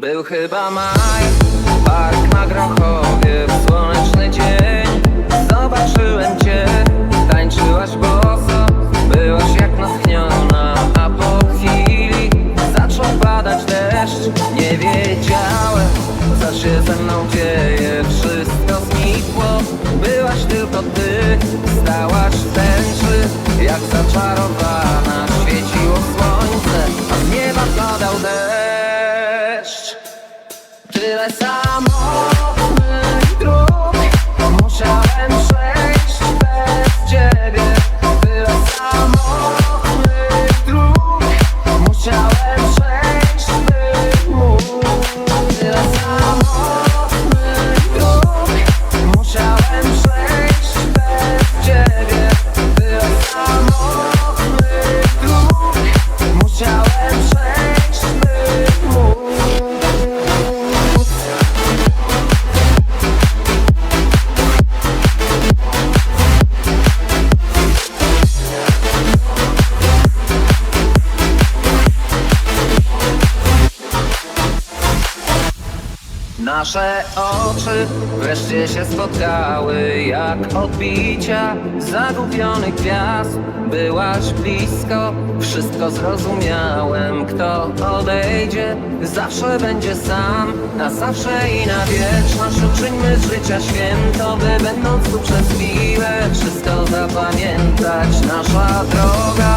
Był chyba maj, park na Grochowie w słoneczny dzień. Zobaczyłem cię, tańczyłaś boso, byłaś jak natchniona A po chwili zaczął padać deszcz. Nie wiedziałem, co się ze mną dzieje Wszystko znikło, byłaś tylko ty Stałaś tęczy, jak zaczarowana deszcz Tyle samotnych dróg Musiałem przejść bez ciebie. Tyle samotnych dróg Musiałem przejść Nasze oczy wreszcie się spotkały jak odbicia zagubionych gwiazd. Byłaś blisko, wszystko zrozumiałem. Kto odejdzie, zawsze będzie sam. Na zawsze i na wieczność uczyńmy z życia święto, by będąc tu przez chwilę wszystko zapamiętać. Nasza droga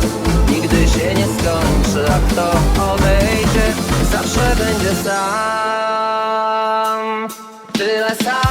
nigdy się nie skończy, a kto odejdzie, zawsze będzie sam. Tyle sam.